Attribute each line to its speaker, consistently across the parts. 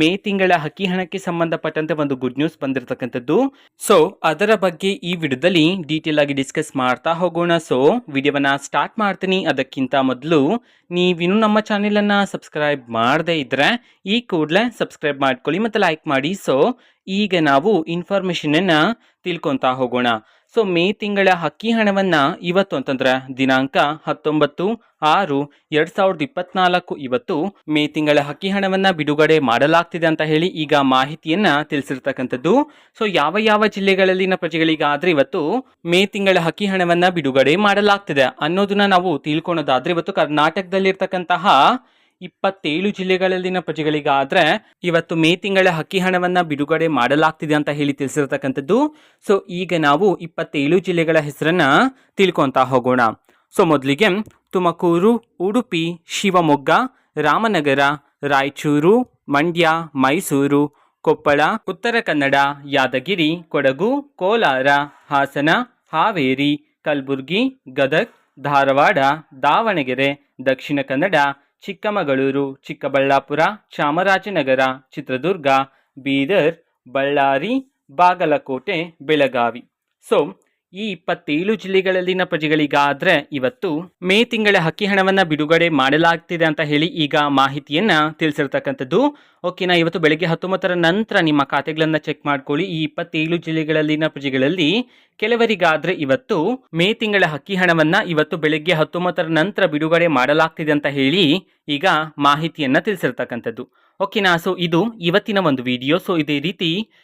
Speaker 1: ಮೇ ತಿಂಗಳ ಹಕ್ಕಿ ಹಣಕ್ಕೆ ಸಂಬಂಧಪಟ್ಟಂತೆ ಒಂದು ಗುಡ್ ನ್ಯೂಸ್ ಬಂದಿರತಕ್ಕಂಥದ್ದು. ಸೊ ಅದರ ಬಗ್ಗೆ ಈ ವಿಡಿಯೋದಲ್ಲಿ ಡೀಟೇಲ್ ಆಗಿ ಡಿಸ್ಕಸ್ ಮಾಡ್ತಾ ಹೋಗೋಣ. ಸೊ ವಿಡಿಯೋವನ್ನ ಸ್ಟಾರ್ಟ್ ಮಾಡ್ತೀನಿ. ಅದಕ್ಕಿಂತ ಮೊದಲು ನೀವಿನ್ನೂ ನಮ್ಮ ಚಾನೆಲ್ ಅನ್ನ ಸಬ್ಸ್ಕ್ರೈಬ್ ಮಾಡದೇ ಇದ್ದರೆ ಈ ಕೂಡಲೇ ಸಬ್ಸ್ಕ್ರೈಬ್ ಮಾಡ್ಕೊಳ್ಳಿ ಮತ್ತೆ ಲೈಕ್ ಮಾಡಿ. ಸೊ ಈಗ ನಾವು ಇನ್ಫಾರ್ಮೇಷನನ್ನು ತಿಳ್ಕೊತಾ ಹೋಗೋಣ. ಸೊ ಮೇ ತಿಂಗಳ ಹಕ್ಕಿ ಹಣವನ್ನು ಇವತ್ತು ಅಂತಂದ್ರೆ ದಿನಾಂಕ ಹತ್ತೊಂಬತ್ತು ಆರು ಎರಡ್ ಸಾವಿರದ ಇಪ್ಪತ್ನಾಲ್ಕು ಇವತ್ತು ಮೇ ತಿಂಗಳ ಹಕ್ಕಿ ಹಣವನ್ನು ಬಿಡುಗಡೆ ಮಾಡಲಾಗ್ತಿದೆ ಅಂತ ಹೇಳಿ ಈಗ ಮಾಹಿತಿಯನ್ನ ತಿಳಿಸಿರ್ತಕ್ಕಂಥದ್ದು. ಸೊ ಯಾವ ಯಾವ ಜಿಲ್ಲೆಗಳಲ್ಲಿನ ಪ್ರಜೆಗಳಿಗಾದ್ರೆ ಇವತ್ತು ಮೇ ತಿಂಗಳ ಹಕ್ಕಿ ಹಣವನ್ನು ಬಿಡುಗಡೆ ಮಾಡಲಾಗ್ತಿದೆ ಅನ್ನೋದನ್ನ ನಾವು ತಿಳ್ಕೊಳೋದಾದ್ರೆ ಇವತ್ತು ಕರ್ನಾಟಕದಲ್ಲಿರ್ತಕ್ಕಂತಹ ಇಪ್ಪತ್ತೇಳು ಜಿಲ್ಲೆಗಳಲ್ಲಿನ ಪ್ರಜೆಗಳಿಗಾದ್ರೆ ಇವತ್ತು ಮೇ ತಿಂಗಳ ಹಕ್ಕಿ ಹಣವನ್ನ ಬಿಡುಗಡೆ ಮಾಡಲಾಗ್ತಿದೆ ಅಂತ ಹೇಳಿ ತಿಳಿಸಿರ್ತಕ್ಕಂಥದ್ದು. ಸೊ ಈಗ ನಾವು ಇಪ್ಪತ್ತೇಳು ಜಿಲ್ಲೆಗಳ ಹೆಸರನ್ನ ತಿಳ್ಕೊಂತ ಹೋಗೋಣ. ಸೊ ಮೊದಲಿಗೆ ತುಮಕೂರು, ಉಡುಪಿ, ಶಿವಮೊಗ್ಗ, ರಾಮನಗರ, ರಾಯಚೂರು, ಮಂಡ್ಯ, ಮೈಸೂರು, ಕೊಪ್ಪಳ, ಉತ್ತರ ಕನ್ನಡ, ಯಾದಗಿರಿ, ಕೊಡಗು, ಕೋಲಾರ, ಹಾಸನ, ಹಾವೇರಿ, ಕಲಬುರಗಿ, ಗದಗ್, ಧಾರವಾಡ, ದಾವಣಗೆರೆ, ದಕ್ಷಿಣ ಕನ್ನಡ ಚಿಕ್ಕಮಗಳೂರು ಚಿಕ್ಕಬಳ್ಳಾಪುರ ಚಾಮರಾಜನಗರ ಚಿತ್ರದುರ್ಗ ಬೀದರ್ ಬಳ್ಳಾರಿ ಬಾಗಲಕೋಟೆ ಬೆಳಗಾವಿ. ಸೊ ಈ ಇಪ್ಪತ್ತೇಳು ಜಿಲ್ಲೆಗಳಲ್ಲಿನ ಪ್ರಜೆಗಳಿಗಾದ್ರೆ ಇವತ್ತು ಮೇ ತಿಂಗಳ ಹಕ್ಕಿ ಹಣವನ್ನ ಬಿಡುಗಡೆ ಮಾಡಲಾಗ್ತಿದೆ ಅಂತ ಹೇಳಿ ಈಗ ಮಾಹಿತಿಯನ್ನ ತಿಳಿಸಿರ್ತಕ್ಕಂಥದ್ದು. ಓಕೆನಾ, ಇವತ್ತು ಬೆಳಗ್ಗೆ ಹತ್ತೊಂಬತ್ತರ ನಂತರ ನಿಮ್ಮ ಖಾತೆಗಳನ್ನ ಚೆಕ್ ಮಾಡ್ಕೊಳ್ಳಿ. ಈ ಇಪ್ಪತ್ತೇಳು ಜಿಲ್ಲೆಗಳಲ್ಲಿನ ಪ್ರಜೆಗಳಲ್ಲಿ ಕೆಲವರಿಗಾದ್ರೆ ಇವತ್ತು ಮೇ ತಿಂಗಳ ಹಕ್ಕಿ ಹಣವನ್ನ ಇವತ್ತು ಬೆಳಗ್ಗೆ ಹತ್ತೊಂಬತ್ತರ ನಂತರ ಬಿಡುಗಡೆ ಮಾಡಲಾಗ್ತಿದೆ ಅಂತ ಹೇಳಿ ಈಗ ಮಾಹಿತಿಯನ್ನ ತಿಳಿಸಿರ್ತಕ್ಕಂಥದ್ದು. ಓಕೆನಾ, ಸೊ ಇದು ಇವತ್ತಿನ ಒಂದು ವಿಡಿಯೋ. ಸೊ ಇದೇ ರೀತಿ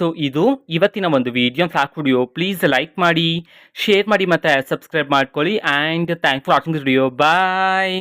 Speaker 1: ಸೊ ಇದು ಇವತ್ತಿನ ಒಂದು ವಿಡಿಯೋ ಫ್ಯಾಕ್ ವಿಡಿಯೋ ಪ್ಲೀಸ್ ಲೈಕ್ ಮಾಡಿ ಶೇರ್ ಮಾಡಿ ಮತ್ತು ಸಬ್ಸ್ಕ್ರೈಬ್ ಮಾಡ್ಕೊಳ್ಳಿ. And thank for watching video bye